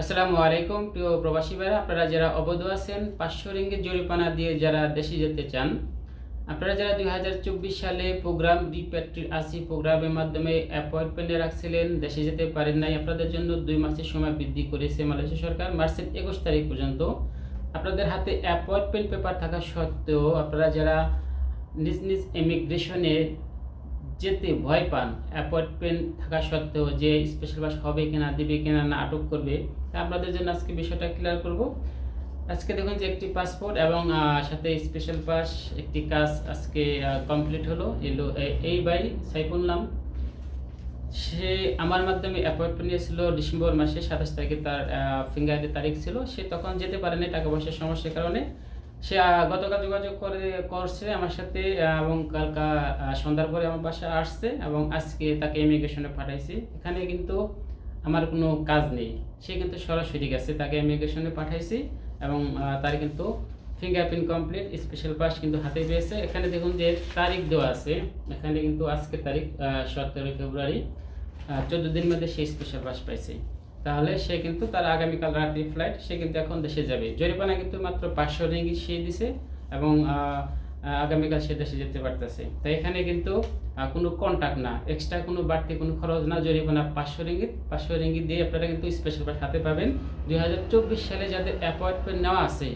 আসসালামু আলাইকুম, প্রিয় প্রবাসী ভাইরা, আপনারা যারা অবৈধ আছেন, পাঁচশো রিঙ্গিত জরিপানা দিয়ে যারা দেশে যেতে চান, আপনারা যারা দুই হাজার চব্বিশ সালে প্রোগ্রাম রিপ্যাট্রি আসি প্রোগ্রামের মাধ্যমে অ্যাপয়েন্টমেন্টে রাখছিলেন, দেশে যেতে পারেন নাই, আপনাদের জন্য দুই মাসের সময় বৃদ্ধি করেছে মালয়েশিয়া সরকার মার্চের একুশ তারিখ পর্যন্ত। আপনাদের হাতে অ্যাপয়েন্টমেন্ট পেপার থাকা সত্ত্বেও আপনারা যারা নিজ নিজ ইমিগ্রেশনে যেতে ভয় পান। অ্যাপয়েন্টমেন্ট থাকা সত্ত্বেও যে স্পেশাল বাস হবে কিনা, দেবে কিনা, না আটক করবে আপনাদের জন্য আজকে বিষয়টা ক্লিয়ার করব। আজকে দেখুন যে একটি পাসপোর্ট এবং সাথে স্পেশাল পাস একটি কাজ আজকে কমপ্লিট হলো। এলো এই বাই সাইফুল নাম। সে আমার মাধ্যমে অ্যাপয়েন্টমেন্ট নিয়েছিল ডিসেম্বর মাসে সাতাশ তারিখে, তার ফিঙ্গারের তারিখ ছিল। সে তখন যেতে পারেনি টাকা পয়সার সমস্যার কারণে। সে গতকাল যোগাযোগ করে, করছে আমার সাথে এবং কালকা সন্ধ্যার পরে আমার বাসায় আসছে এবং আজকে তাকে ইমিগ্রেশনে পাঠাইছি। এখানে কিন্তু আমার কোনো কাজ নেই। সে কিন্তু সরাসরি গেছে, তাকে ইমিগ্রেশনে পাঠাইছি এবং তার কিন্তু ফিঙ্গারপ্রিন্ট কমপ্লিট স্পেশাল পাস কিন্তু হাতে পেয়েছে। এখানে দেখুন যে তারিখ দেওয়া আছে। এখানে কিন্তু আজকে তারিখ সতেরোই ফেব্রুয়ারি চোদ্দ দিন মধ্যে সে স্পেশাল পাস পাইছে। তাহলে সে কিন্তু তার আগামীকাল রাতে ফ্লাইট সে কিন্তু এখন দেশে যাবে। জরিমানা কিন্তু মাত্র পাঁচশো রিঙ্গিত সে দিছে এবং আগামীকাল সে দেশে যেতে পারতেছে। তাই এখানে কিন্তু কোনো কন্ট্যাক্ট না। এক্সট্রা কোনো বাড়তি কোনো খরচ না, জরিমানা পাঁচশো রিঙ্গিত। পাঁচশো রিঙ্গিত দিয়ে আপনারা কিন্তু স্পেশাল হাতে পাবেন। দুই হাজার চব্বিশ সালে যাদের অ্যাপয়েন্টমেন্ট নেওয়া আছে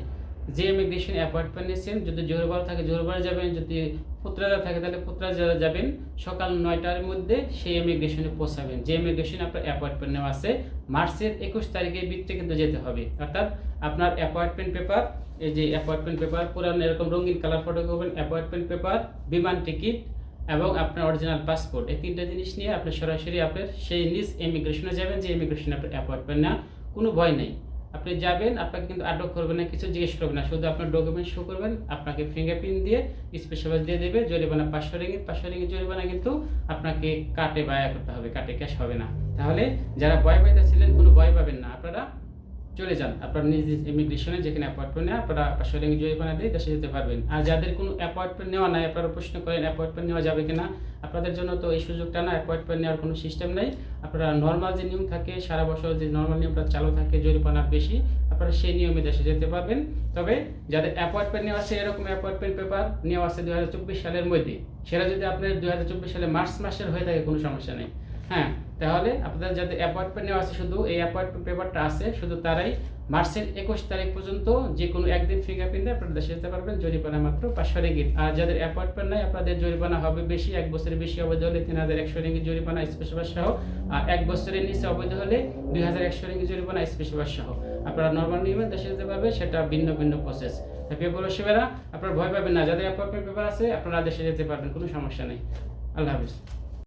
যে ইমিগ্রেশন অ্যাপয়েন্টমেন্ট নিয়েছেন, যদি জোরবার থাকে জোরবার যাবেন, যদি পুত্রাজা থাকে তাহলে পুত্রাজা যাবেন, সকাল নয়টার মধ্যে সেই ইমিগ্রেশনে পৌঁছাবেন। যে ইমিগ্রেশন আপনার অ্যাপয়েন্টমেন্ট নেওয়া আছে, মার্চের একুশ তারিখের ভিতরে কিন্তু যেতে হবে। অর্থাৎ আপনার অ্যাপয়েন্টমেন্ট পেপার এই যে অ্যাপয়েন্টমেন্ট পেপার পুরান এরকম রঙিন কালার ফটো করবেন অ্যাপয়েন্টমেন্ট পেপার বিমান টিকিট এবং আপনার অরিজিনাল পাসপোর্ট এই তিনটা জিনিস নিয়ে আপনি সরাসরি আপনার সেই নিজ ইমিগ্রেশনে যাবেন, যে ইমিগ্রেশনে আপনার অ্যাপয়েন্টমেন্ট না কোনো ভয় নেই। আপনি যাবেন, আপনাকে কিন্তু আটক করবে না, কিছু জিজ্ঞেস করবে না। শুধু আপনার ডকুমেন্ট শো করবেন, আপনাকে ফিঙ্গারপ্রিন্ট দিয়ে স্পেশাল দিয়ে দেবে, জরিমানা পাঁচশো রিঙ্গিত পাঁচশো রিঙ্গিত জরিমানা কিন্তু আপনাকে কাটে বায়া করতে হবে কাটে ক্যাশ হবে না। তাহলে যারা ভয় পাইতেছিলেন, কোনো ভয় পাবেন না। আপনারা চলে যান। আপনার নিজ নিজ ইমিগ্রেশনে যেখানে অ্যাপয়েন্টমেন্ট নেয়, আপনারা পাঁচশো রিঙ্গিত জরিমানা দিয়ে দেশে যেতে পারবেন। আর যাদের কোনো অ্যাপয়েন্টমেন্ট নেওয়া নাই, আপনারা প্রশ্ন করেন অ্যাপয়েন্টমেন্ট নেওয়া যাবে কিনা? আপনাদের জন্য তো এই সুযোগটা না অ্যাপয়েন্টমেন্ট নেওয়ার কোনো সিস্টেম নেই। আপনারা নর্মাল যে নিয়ম থাকে, সারা বছর যে নর্মাল নিয়মটা চালু থাকে, জরিমানা বেশি, আপনারা সেই নিয়মে দেশে যেতে পারবেন। তবে যাদের অ্যাপয়েন্টমেন্ট নেওয়া আছে, এরকম অ্যাপয়েন্টমেন্ট পেপার নেওয়া আছে দু হাজার চব্বিশ সালের মধ্যে, সেটা যদি আপনার দু হাজার চব্বিশ সালে মার্চ মাসের হয়ে থাকে, কোনো সমস্যা নেই। হ্যাঁ তাহলে আপনাদের যাদের অ্যাপয়েন্টমেন্ট নেওয়া আছে, শুধু এই অ্যাপয়েন্টমেন্ট পেপারটা আছে, শুধু তারাই মার্চের একুশ তারিখ পর্যন্ত যে কোনো একদিন ফিঙ্গারপ্রিন্ট দিয়ে আপনারা দেশে যেতে পারবেন, জরিমানা মাত্র পাঁচশো রিঙ্গিত। আর যাদের অ্যাপয়েন্টমেন্ট নাই, আপনাদের জরিমানা হবে বেশি, এক বছরের বেশি অবৈধ হলে তিন হাজার একশো রিঙ্গিত জরিমানা স্পেশাল সহ, আর এক বছরের নিচে অবৈধ হলে দুই হাজার একশো রিঙ্গিত জরিমানা স্পেশাল সহ। আপনারা নর্মাল নিয়মে দেশে যেতে পারবে সেটা ভিন্ন ভিন্ন প্রসেস প্রিয় পরিষেবারা আপনারা ভয় পাবেন না, যাদের অ্যাপয়েন্টমেন্ট পেপার আছে, আপনারা দেশে যেতে পারবেন, কোনো সমস্যা নেই। আল্লাহ হাফিজ।